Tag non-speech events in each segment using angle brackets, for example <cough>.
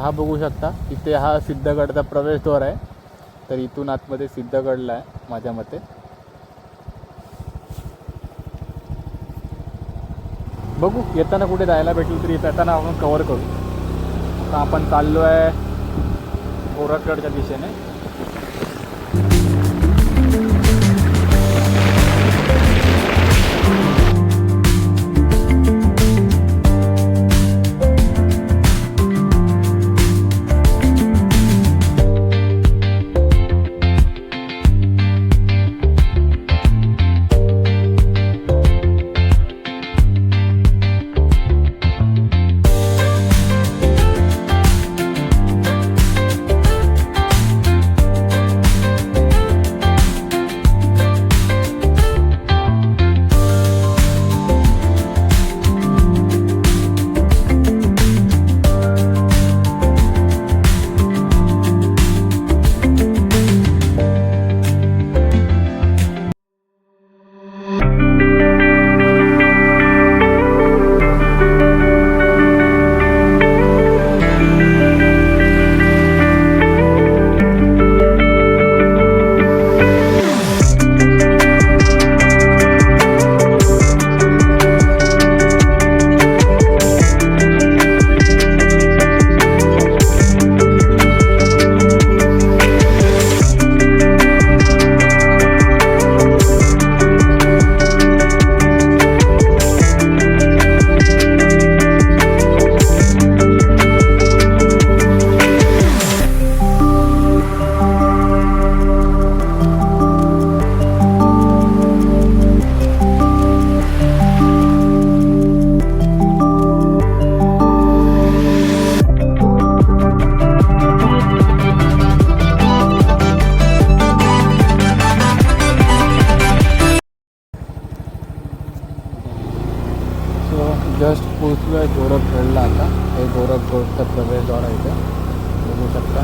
हा बघू शकता इथे हा सिद्धगडचा प्रवेशद्वार आहे. तर इथून आतमध्ये सिद्धगडला आहे माझ्या मते. बघू येताना कुठे जायला भेटलं तरी येताना आपण कवर करू. आता आपण चाललो आहे गोरखगडच्या दिशेने. हे गोष्ट प्रवेशद्वार आहे इथे. बघू शकता.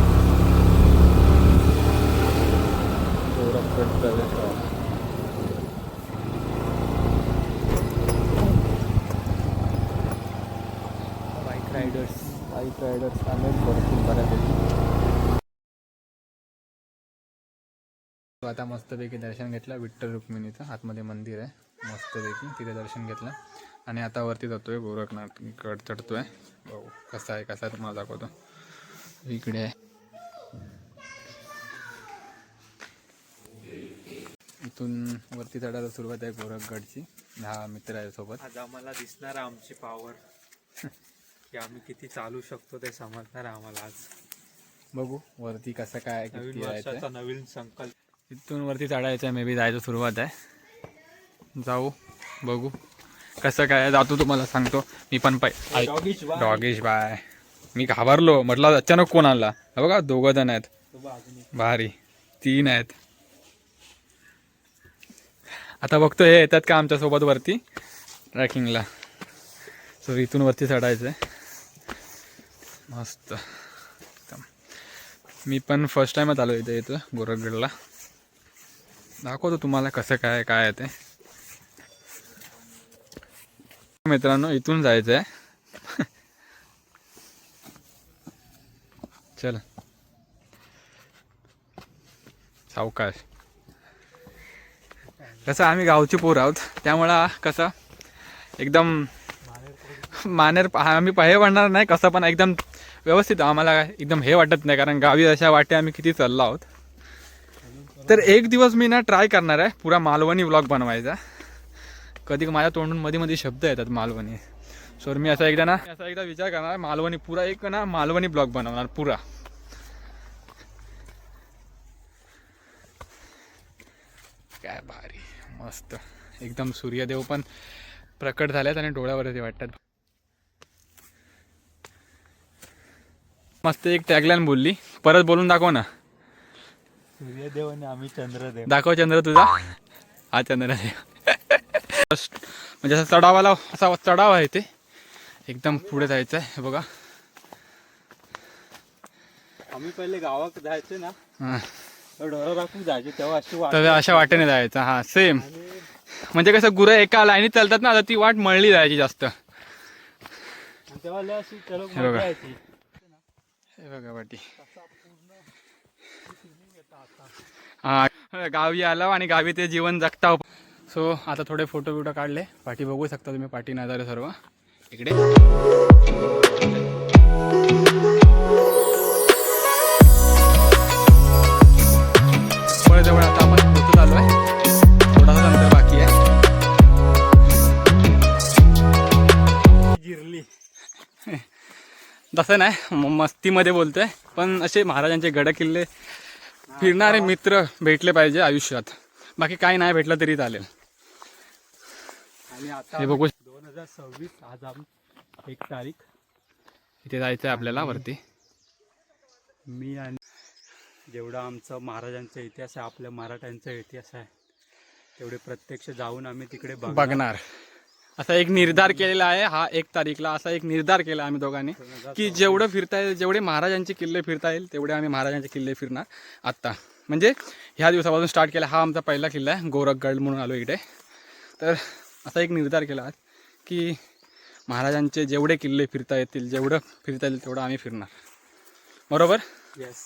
गोरखगड प्रवेशद्वार बाईक रायडर्स बाईक रायडर्स आलेत भरपूर बऱ्यापैकी. आता मस्तपैकी दर्शन घेतलं. विठ्ठल रुक्मिणीचं. आतमध्ये मंदिर आहे. मस्तपैकी तिथे दर्शन घेतलं. आणि आता वरती जातोय गोरखनाथ गड चढतोय. भाऊ कसा आहे कसा आहे तुम्हाला दाखवतो. इकडे आहे. इथून वरती चढायला सुरुवात आहे गोरखगडची. हा मित्र आहे सोबत. आज आम्हाला दिसणार आहे आमची पॉवर की आम्ही किती चालू शकतो ते समजणार आम्हाला आज. बघू वरती कसं काय नवीन नवीन संकल्प. इथून वरती चढायचं आहे मे बी जायचं सुरुवात आहे. जाऊ बघू. कसं काय? जातो तुम्हाला सांगतो. मी पण पाय. डॉगेश बाय मी घाबरलो. म्हटलं अचानक कोण आला हे बघा दोघं जण आहेत. भारी. तीन आहेत. आता बघतो हे येतात का आमच्यासोबत वरती? ट्रॅकिंगला. सो इथून वरती चढायचं आहे मस्त. एकदम. मी पण फर्स्ट टाइमच आलो इथे इथं गोरखगडला. दाखवतो तुम्हाला कसं काय काय आहे ते. मित्रांनो इथून जायचं आहे चल. सावकाश. कसं आम्ही गावची पोर आहोत. त्यामुळं कसं एकदम मानेर आम्ही हे म्हणणार नाही कसं पण एकदम व्यवस्थित आम्हाला एकदम हे वाटत नाही कारण गावी अशा वाटे आम्ही किती चाललो आहोत. तर एक दिवस मी ना ट्राय करणार आहे पुरा मालवणी व्लॉग बनवायचा. कधी माझ्या तोंडून मध्ये मध्ये शब्द येतात मालवणी. सो मी असा एकदा ना असा एकदा विचार करणार मालवणी पुरा एक ना मालवणी ब्लॉग बनवणार पुरा. काय भारी मस्त. एकदम सूर्यदेव पण प्रकट झाल्यात आणि डोळ्यावरती वाटतात. मस्त एक टॅगलाईन बोलली. परत बोलून दाखव ना. सूर्यदेव आणि आम्ही चंद्रदेव. दाखव चंद्र तुझा. हा चंद्रदेव. म्हणजे असा चढावाला असा चढाव आहे ते. एकदम पुढे जायचं आहे हे बघा. आम्ही पहिले गावात जायचे ना जायचे तेव्हा अशी वाटेने जायचं हा सेम म्हणजे कसं गुरं एका लाईनीत चालतात ना आता ती वाट मळली जायची जास्त. तेव्हा हे बघा. हे बघा हा गावी आलो आणि गावी ते जीवन जगता सो आता थोडे फोटो बिटो काढले. पाठी बघू शकता तुम्ही पाठी नजारे सर्व. इकडे. आहे. आहे. तसं नाही मस्तीमध्ये बोलतोय. पण असे महाराजांचे गड किल्ले फिरणारे मित्र भेटले पाहिजे आयुष्यात. बाकी काही नाही भेटलं तरी चालेल. आणि आता हे बघू दोन हजार सव्वीस आज आम एक तारीख. इथे जायचं आहे आपल्याला वरती. मी आणि जेवढा आमचा महाराजांचा इतिहास आहे आपल्या मराठ्यांचा इतिहास आहे तेवढे प्रत्यक्ष जाऊन आम्ही तिकडे बघणार. बघणार. असा एक निर्धार केलेला आहे हा एक तारीखला असा एक निर्धार केला आम्ही दोघांनी की जेवढं फिरता येईल जेवढे महाराजांचे किल्ले फिरता येईल तेवढे आम्ही महाराजांचे किल्ले फिरणार आत्ता. म्हणजे ह्या दिवसापासून स्टार्ट केला हा आमचा पहिला किल्ला आहे गोरखगड म्हणून आलो इकडे. तर असा एक निर्धार केला आज की महाराजांचे जेवढे किल्ले फिरता येतील जेवढं फिरता येईल तेवढं आम्ही फिरणार. बरोबर? येस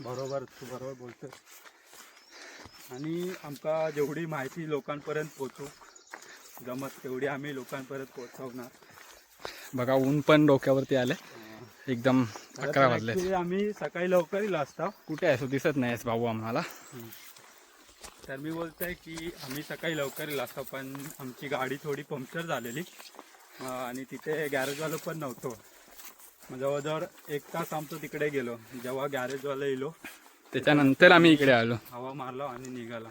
बरोबर तू बरोबर बोलतोय. आणि आमका जेवढी माहिती लोकांपर्यंत पोचू जमत तेवढी आम्ही लोकांपर्यंत पोहोचवणार. बघा ऊन पण डोक्यावरती आले एकदम अकरा वाजले आम्ही सकाळी लवकर येलो असतो कुठे तू दिसत नाहीस भाऊ आम्हाला. तर मी बोलतोय की आम्ही सकाळी लवकर येलो असतो पण आमची गाडी थोडी पंक्चर झालेली. आणि तिथे गॅरेजवालं पण नव्हतो. मग जवळजवळ एक तास आमचं तिकडे गेलो. जेव्हा गॅरेजवाला येलो त्याच्यानंतर आम्ही इकडे आलो. हवा मारला आणि निघाला.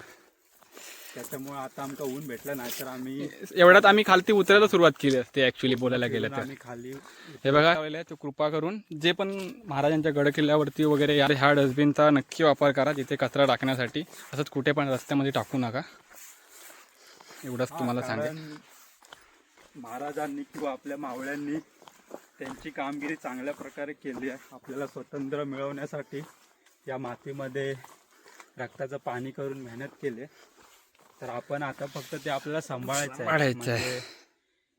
त्याच्यामुळे आता आमका ऊन भेटलं नाही तर आम्ही एवढ्यात आम्ही खालती उतरायला सुरुवात केली असते ऍक्च्युली बोलायला गेलं तर. आम्ही खाली हे बघा. तो कृपा करून जे पण महाराजांच्या गड किल्ल्यावरती वगैरे या ह्या डस्टबिनचा नक्की वापर करा जिथे कचरा टाकण्यासाठी. असंच कुठे पण रस्त्यामध्ये टाकू नका. एवढंच तुम्हाला कारण महाराजांनी किंवा आपल्या मावळ्यांनी त्यांची कामगिरी चांगल्या प्रकारे केली आहे. आपल्याला स्वतंत्र मिळवण्यासाठी या मातीमध्ये रक्ताचं पाणी करून मेहनत केली तर आपण आता फक्त ते आपल्याला सांभाळायचं आहे. सांभाळायचं आहे. म्हणजे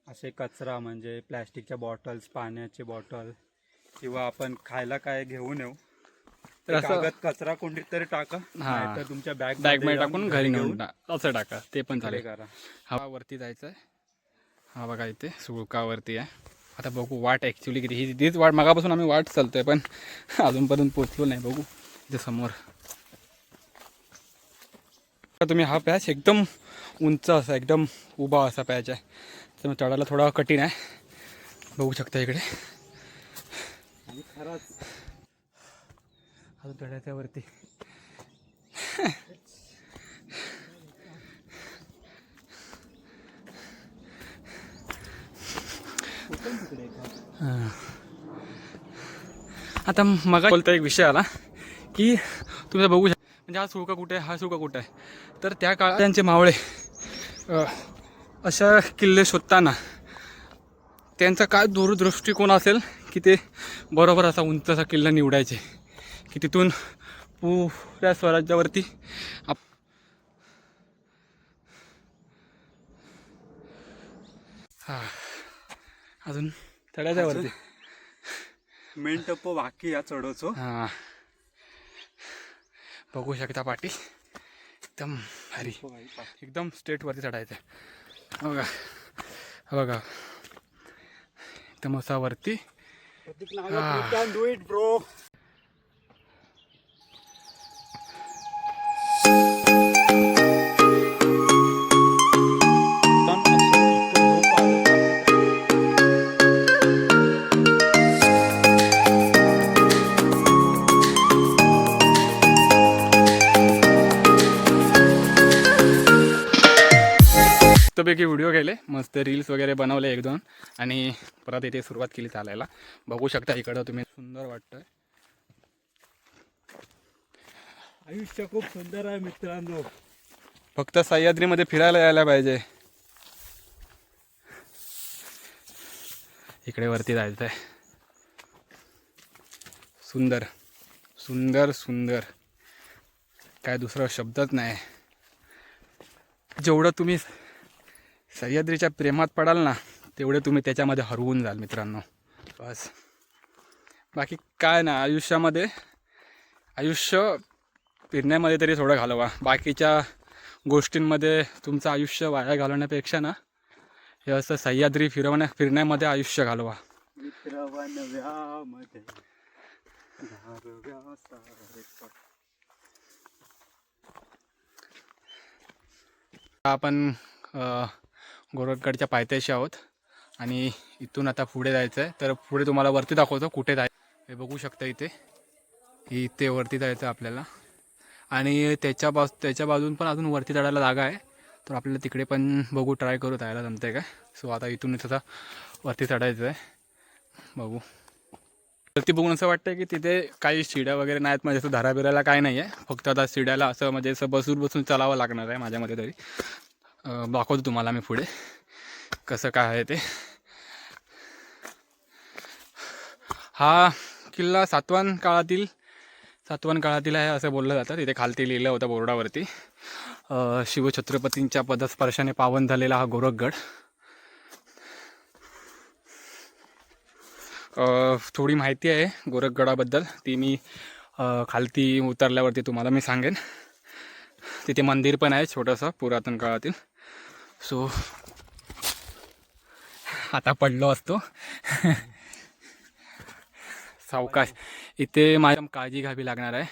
असे कचरा म्हणजे प्लॅस्टिकच्या बॉटल्स पाण्याचे बॉटल किंवा आपण खायला काय घेऊन येऊ. तर ते असं- कागद कचरा कोंडीत तरी टाका. हा. नाहीतर तुमच्या बॅग बॅगमध्ये टाकून घरी नेऊन टा- असं टाका. ते पण चालेल. करा. हा वरती जायचं आहे हा बघा इथे सुळकावरती आहे. आता बघू वाट ॲक्च्युली किती ही तीच वाट मागापासून आम्ही वाट चालतोय पण अजूनपर्यंत पोचलो नाही. बघू इथे समोर. तुम्ही हा पॅच एकदम उंच असा एकदम उभा असा पॅच आहे. त्यामुळे चढायला थोडा कठीण आहे. बघू शकता इकडे. अजून चढायच्या वरती. आता मग बोलता एक विषय आला की तुम्ही बघू शकता म्हणजे हा सुळका कुठे आहे? हा सुळका कुठे आहे? तर त्या काळात त्यांचे मावळे अशा किल्ले शोधताना त्यांचा काय दूरदृष्टिकोन असेल की ते बरोबर असा उंच असा किल्ला निवडायचे की तिथून पुऱ्या स्वराज्यावरती आप हा. अजून चढायच्या वरती. मेन टप्पो बाकी या चढवचो. हां. बघू शकता पाठी एकदम भारी. एकदम स्ट्रेटवरती चढायचं आहे बघा. बघा. एकदम असा वरती. डू इट ब्रो मस्तपैकी व्हिडिओ केले. मस्त रील्स वगैरे बनवले एक दोन आणि परत इथे सुरुवात केली चालायला. बघू शकता इकडं तुम्ही. सुंदर वाटतंय. आयुष्य खूप सुंदर आहे मित्रांनो. फक्त सह्याद्रीमध्ये फिरायला यायला पाहिजे. इकडे वरती जायचं आहे सुंदर. सुंदर सुंदर. काय दुसरा शब्दच नाही. जेवढं तुम्ही सह्याद्रीच्या प्रेमात पडाल ना तेवढे तुम्ही त्याच्यामध्ये हरवून जाल मित्रांनो. बस. बाकी काय ना आयुष्यामध्ये आयुष्य फिरण्यामध्ये तरी थोडं घालवा. बाकीच्या गोष्टींमध्ये तुमचं आयुष्य वाया घालवण्यापेक्षा ना हे असं सह्याद्री फिरवण्या फिरण्यामध्ये आयुष्य घालवा. आपण गोरखगडच्या पायथ्याशी आहोत. आणि इथून आता पुढे जायचं आहे. तर पुढे तुम्हाला वरती दाखवतो कुठे जाय हे बघू शकता इथे. इथे वरती जायचं आहे आपल्याला. आणि त्याच्या बाज त्याच्या बाजून पण अजून वरती चढायला जागा आहे. तर आपल्याला तिकडे पण बघू ट्राय करू जायला आहे काय सो आता इथूनच आता वरती चढायचं आहे. बघू. वरती बघून असं वाटतं की तिथे काही शिड्या वगैरे नाहीत. म्हणजे असं धराबिरायला काय नाही आहे फक्त आता शिड्याला असं म्हणजे असं बसून बसून चालावं लागणार आहे माझ्यामध्ये तरी. दाखवतो तुम्हाला मी पुढे. कसं काय आहे ते. हा किल्ला सातवान काळातील सातवान काळातील आहे असं बोललं जातं. तिथे खालती लिहिलं होतं बोर्डावरती. शिवछत्रपतींच्या पदस्पर्शाने पावन झालेला हा गोरखगड. थोडी माहिती आहे गोरखगडाबद्दल. ती मी खालती उतरल्यावरती तुम्हाला मी सांगेन. तिथे मंदिर पण आहे छोटंसं पुरातन काळातील. सो आता पडलो असतो. सावकाश इथे माझ्या काळजी घ्यावी लागणार आहे.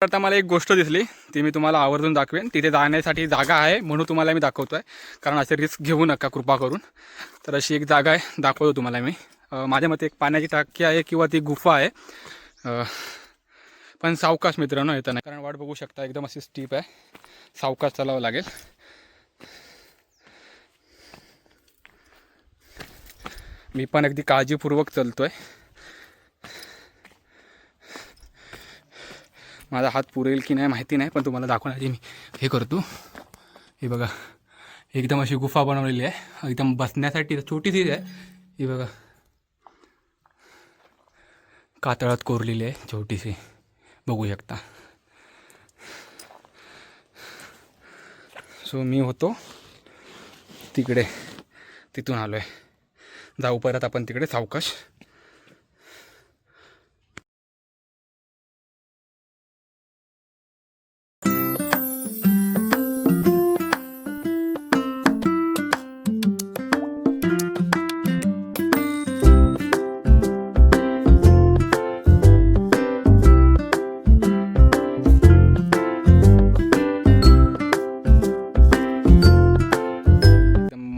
तर आता मला एक गोष्ट दिसली ती मी तुम्हाला आवर्जून दाखवेन. तिथे जाण्यासाठी जागा आहे म्हणून तुम्हाला मी दाखवतो आहे कारण असे रिस्क घेऊ नका कृपा करून. तर अशी एक जागा आहे दाखवतो तुम्हाला मी. माझ्या मते एक पाण्याची टाकी आहे किंवा ती गुफा आहे. पण सावकाश मित्रांनो येताना कारण वाट बघू शकता एकदम अशी स्टीप आहे. सावकाश चालावं लागेल. मी पण अगदी काळजीपूर्वक चालतोय. माझा हात पुरेल की नाही माहिती नाही पण तुम्हाला दाखवण्याची मी हे करतो. हे बघा एकदम अशी गुफा बनवलेली आहे. एकदम बसण्यासाठी छोटीशी आहे. ही बघा कातळात कोरलेली आहे छोटीशी. बघू शकता. सो मी होतो तिकडे तिथून आलो आहे जाऊ परत आपण तिकडे सावकाश.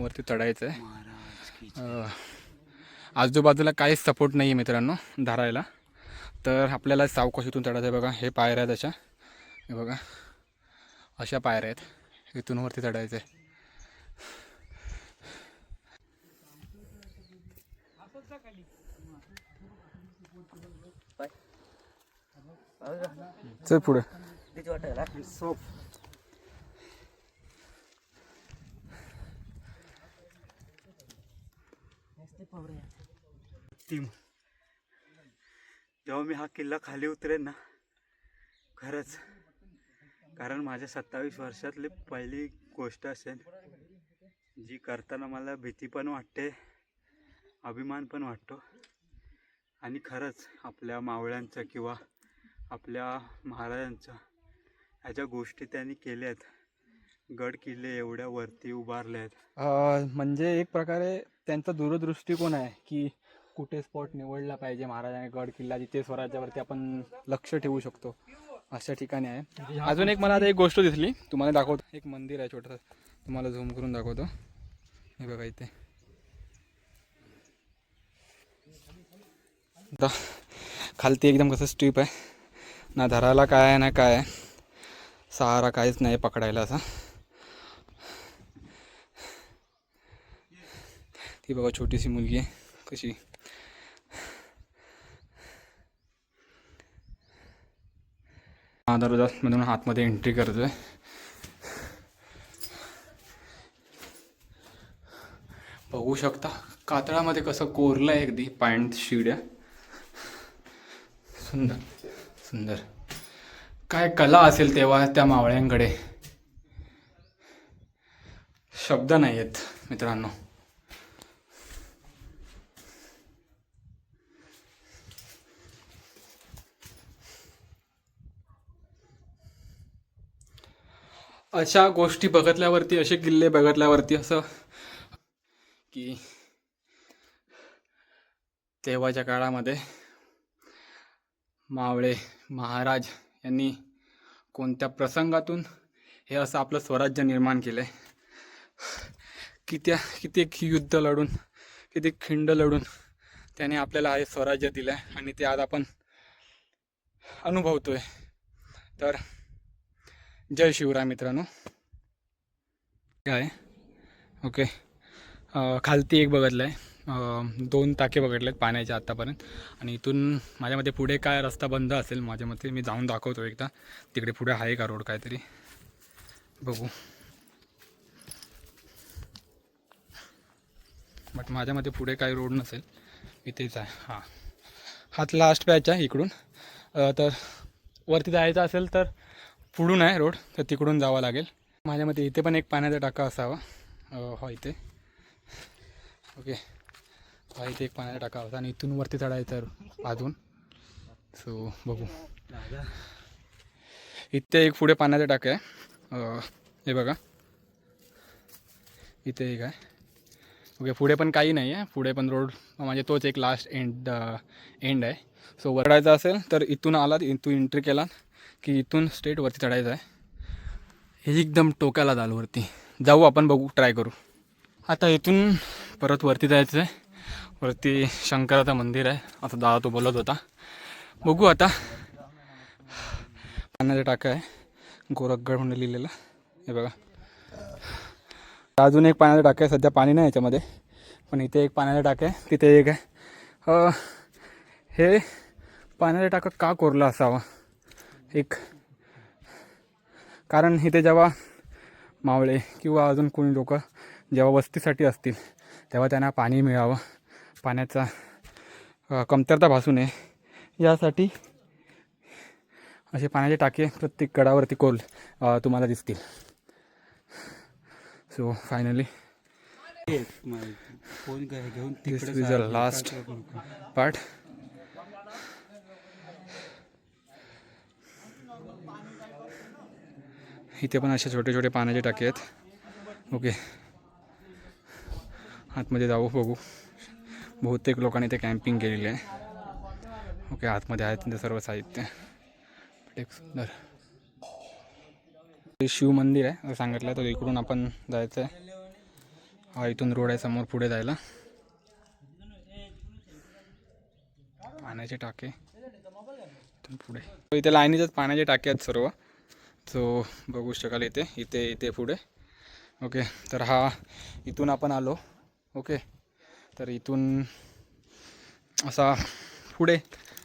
वरती चढायचं आहे आजूबाजूला काहीच सपोर्ट नाही आहे मित्रांनो धरायला. तर आपल्याला सावकाश इथून चढायचं आहे बघा. हे पायऱ्या आहेत अशा. हे बघा. अशा पायऱ्या आहेत. इथून वरती चढायचं आहे. चल पुढे. सोप ती जेव्हा मी हा किल्ला खाली उतरेन ना. खरंच. कारण माझ्या सत्तावीस वर्षातली पहिली गोष्ट असेल जी करताना मला भीती पण वाटते अभिमान पण वाटतो. आणि खरंच आपल्या मावळ्यांचं किंवा आपल्या महाराजांचं ह्या ज्या गोष्टी त्यांनी केल्या आहेत गड किल्ले एवढ्या वरती उभारले आहेत म्हणजे एक प्रकारे त्यांचा दूरदृष्टिकोन आहे की कुठे स्पॉट निवडला पाहिजे महाराजाने गड किल्ला जिथे स्वराज्यावरती आपण लक्ष ठेवू शकतो अशा ठिकाणी आहे. अजून एक मला आता एक गोष्ट दिसली तुम्हाला दाखवतो. एक मंदिर आहे छोटंसं तुम्हाला झूम करून दाखवतो. हे बघा इथे. खालती एकदम कसं स्ट्रीप आहे. ना धरायला काय आहे ना काय आहे. सहारा काहीच नाही पकडायला असा. ती बघा छोटीशी मुलगी आहे कशी दरवाजामधून आतमध्ये एंट्री करतोय. बघू शकता कातळामध्ये कसं कोरलं आहे अगदी पॅन्ट शिड्या. सुंदर सुंदर. काय कला असेल तेव्हा त्या मावळ्यांकडे. शब्द नाही आहेत मित्रांनो. अशा गोष्टी बघितल्यावरती असे किल्ले बघितल्यावरती असं की तेव्हाच्या काळामध्ये मावळे महाराज यांनी कोणत्या प्रसंगातून हे असं आपलं स्वराज्य निर्माण केलं आहे कित्या कित्येक युद्ध लढून किती खिंड लढून त्याने आपल्याला हे स्वराज्य दिलं आहे आणि ते आज आपण अनुभवतोय. तर जय शिवराय मित्रांनो. काय? ओके. खालती एक बघितलं आहे दोन टाके बघितले आहेत पाण्याचे आत्तापर्यंत आणि इथून माझ्या मते पुढे काय रस्ता बंद असेल माझ्या मते मी जाऊन दाखवतो एकदा. तिकडे पुढे आहे का रोड काहीतरी? बघू. बट माझ्या मते पुढे काही रोड नसेल. इथेच आहे. हां. हात लास्ट पॅच आहे इकडून. तर वरती जायचं असेल तर पुढून आहे रोड तर तिकडून जावं लागेल. माझ्या मते इथे पण एक पाण्याचा टाका असावा. हो इथे. ओके. हा इथे एक पाण्याचा टाका होता आणि इथून वरती चढायचं अजून. सो बघू. इथे एक पुढे पाण्याचा टाका आहे. हे बघा. इथे एक आहे. ओके पुढे पण काही नाही आहे. पुढे पण रोड म्हणजे तोच एक लास्ट एंड एंड आहे. सो वरडायचा असेल तर इथून आलात इथून एंट्री केलात. की इथून स्टेटवरती चढायचं आहे. हे एकदम टोक्याला जाल वरती. जाऊ आपण बघू ट्राय करू. आता इथून परत वरती जायचं आहे वरती शंकराचं मंदिर आहे. असं दादा तो बोलत होता. बघू आता. पाण्याचा टाका आहे. गोरखगड म्हणून लिहिलेलं. हे बघा. अजून एक पाण्याचा टाका आहे. सध्या पाणी नाही याच्यामध्ये. पण इथे एक पाण्याचा टाका आहे. तिथे एक आहे. हे पाण्याचा टाका का कोरला असावा? एक कारण इथे जेव्हा मावळे किंवा अजून कोणी लोक जेव्हा वस्तीसाठी असतील तेव्हा त्यांना पाणी मिळावं पाण्याचा कमतरता भासू नये यासाठी असे पाण्याचे टाके प्रत्येक गडावरती कोल तुम्हाला दिसतील. सो फायनली फोन घेऊन last पार्ट इथे पण असे छोटे छोटे पाण्याचे टाके आहेत. ओके. आतमध्ये जाऊ बघू. बहुतेक लोकांनी इथे कॅम्पिंग केलेली आहे. ओके आतमध्ये आहेत ते सर्व साहित्य. एक सुंदर. ते शिव मंदिर आहे सांगितलं सांगितलं तर इकडून आपण जायचं आहे हा इथून रोड आहे समोर पुढे जायला. पाण्याचे टाके. इथून पुढे. इथे लाईनीच पाण्याचे टाके आहेत सर्व. सो बघू शकाल इथे इथे इथे पुढे. ओके तर हा इथून आपण आलो. ओके तर इथून असा पुढे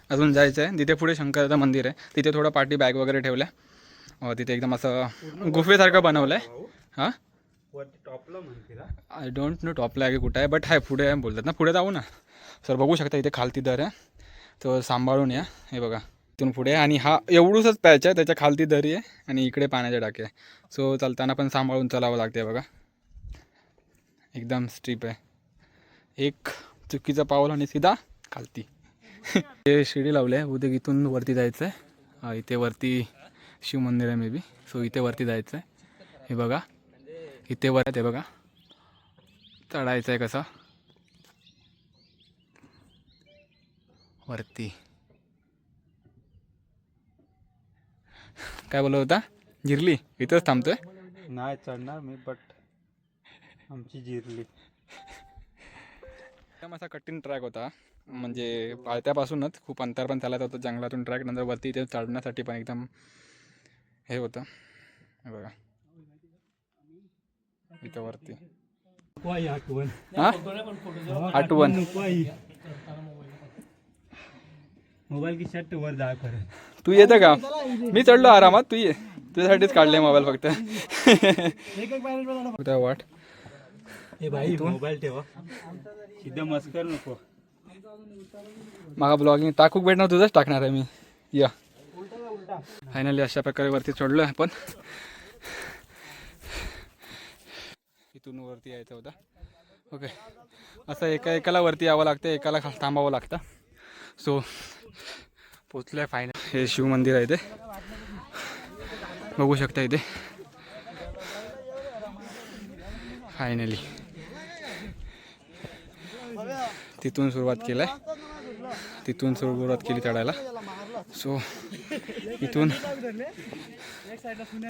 अजून जायचं आहे. तिथे पुढे शंकराचं मंदिर आहे. तिथे थोडं पाठी बॅग वगैरे ठेवल्या. अं, तिथे एकदम असं गुफेसारखं बनवलं आहे हां? I don't know? टॉपला आहे की कुठं आहे बट आहे पुढे आहे बोलतात ना पुढे जाऊ ना. सर बघू शकता इथे खालती दर आहे. तो सांभाळून या. हे बघा. इथून पुढे. आणि हा एवढूसच पॅच आहे त्याच्या खालती दरी आहे आणि इकडे पाण्याचे टाके आहे. सो चालताना पण सांभाळून चालावं लागते बघा. एकदम स्ट्रीप आहे. एक चुकीचं पाऊल आणि सीधा खालती. <laughs> हे शिडी लावले आहे. उद्या इथून वरती जायचं आहे इथे वरती शिव मंदिर आहे मे बी सो इथे वरती जायचं आहे हे बघा. इथे वर आहे ते बघा. चढायचं आहे कसं? वरती. काय बोलत होता? जिरली? इथंच थांबतोय? नाही चढणार मी बट आमची जिरली. एकदम असा कठीण ट्रॅक होता. म्हणजे पाळत्यापासूनच खूप अंतर पण चालत होतं. जंगलातून ट्रॅक नंतर वरती इथे चढण्यासाठी पण एकदम हे होतं. हे बघा. इथं वरती. आठवण. हा? आठवण. मोबाईल की शर्ट वर जा कर तू येतं का मी चढलो आरामात तू ये. तुझ्यासाठीच काढले मोबाईल फक्त. <laughs> फक्त वाट? हे भाई मोबाईल ठेवा. सिद्ध मस्कर नको. मागा ब्लॉगिंग टाकूक भेटणार तुझंच टाकणार आहे मी. या. फायनली अशा प्रकारे वरती चढलो आहे आपण. इथून वरती यायचं होतं. ओके असं एका एकाला वरती यावं लागतं एकाला थांबावं लागतं. सो पोचलो आहे फायनल हे शिव मंदिर आहे इथे. बघू शकता इथे. फायनली तिथून सुरुवात केलाय. तिथून सुरुवात केली चढायला. सो इथून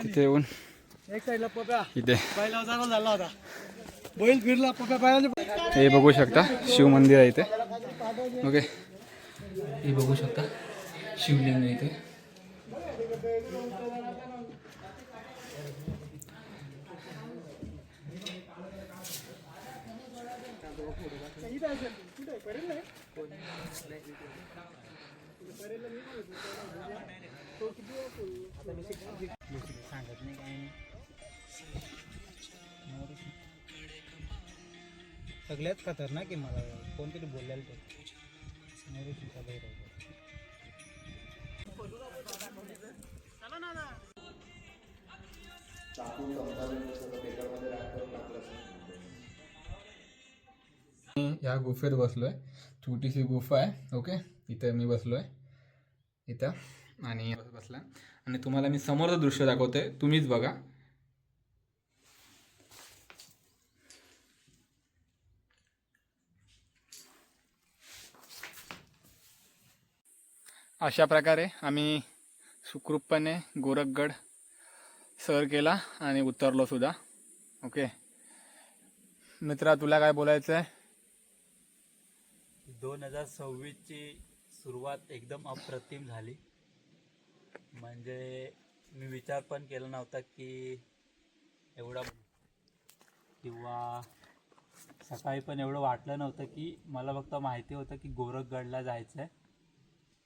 तिथे येऊन एक साईडला पप्या इथे. हे बघू शकता शिव मंदिर आहे इथे. ओके हे बघू शकता. शिवलिंग नाही इथे. सगळ्यात खतरनाक आहे मला. कोणतरी बोलायला तो मी या गुफेत बसलोय. छोटीशी गुफा आहे ओके इथे मी बसलोय. इथं. आणि बसला. आणि तुम्हाला मी समोरचं दृश्य दाखवतोय तुम्हीच बघा. अशा प्रकारे आम्ही सुखरूपपणे गोरखगड सर केला आणि उतरलो सुद्धा. ओके मित्रा तुला काय बोलायचं आहे दोन हजार सव्वीसची सुरुवात एकदम अप्रतिम झाली. म्हणजे मी विचार पण केला नव्हता की एवढा किंवा सकाळी पण एवढं वाटलं नव्हतं की मला फक्त माहिती होतं की गोरखगडला जायचं आहे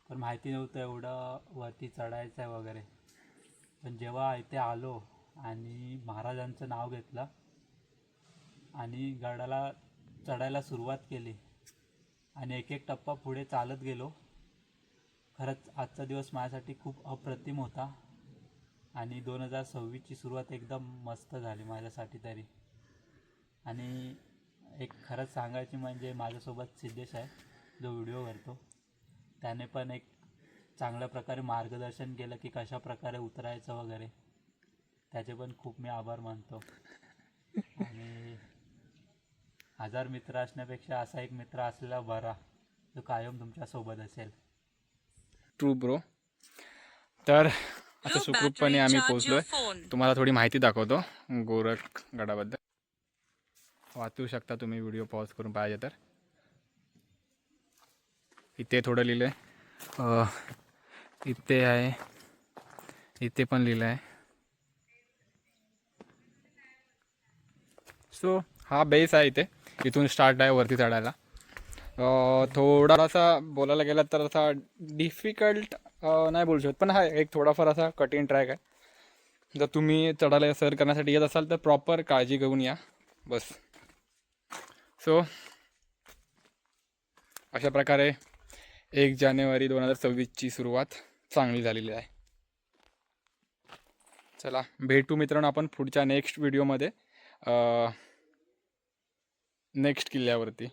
पण माहिती नव्हतं एवढं वरती चढायचं आहे वगैरे. पण जेव्हा इथे आलो आणि महाराजांचं नाव घेतलं आणि गडाला चढायला सुरुवात केली आणि एक एक टप्पा पुढे चालत गेलो खरंच आजचा दिवस माझ्यासाठी खूप अप्रतिम होता आणि दोन हजार सव्वीसची सुरुवात एकदम मस्त झाली माझ्यासाठी तरी. आणि एक खरंच सांगायची म्हणजे माझ्यासोबत सिद्धेश आहे जो व्हिडिओ करतो. त्याने पण एक चांगल्या प्रकारे मार्गदर्शन केलं की कशा प्रकारे उतरायचं वगैरे. त्याचे पण खूप मी आभार मानतो. आणि हजार मित्र असण्यापेक्षा असा एक मित्र असलेला बरा जो कायम तुमच्यासोबत असेल. ट्रू ब्रो तर आता सुखरूपपणे आम्ही पोहोचलोय. तुम्हाला थोडी माहिती दाखवतो गोरख गडाबद्दल वाचू शकता तुम्ही व्हिडिओ पॉज करून पाहिजे तर. इथे थोडं लिहिलं आहे इथे आहे. इथे पण लिहिलं आहे सो हा बेस आहे इथे. इथून स्टार्ट आहे वरती चढायला. थोडासा बोलायला गेला तर असा डिफिकल्ट नाही बोलू शकत. पण हा एक थोडाफार असा कठीण ट्रॅक आहे. जर तुम्ही चढायला सर करण्यासाठी येत असाल तर प्रॉपर काळजी घेऊन या. बस. सो अशा प्रकारे एक जानेवारी दोन हजार सव्वीसची सुरुवात चांगली झालेली आहे. चला भेटू मित्रांनो आपण पुढच्या नेक्स्ट व्हिडिओमध्ये नेक्स्ट किल्ल्यावरती.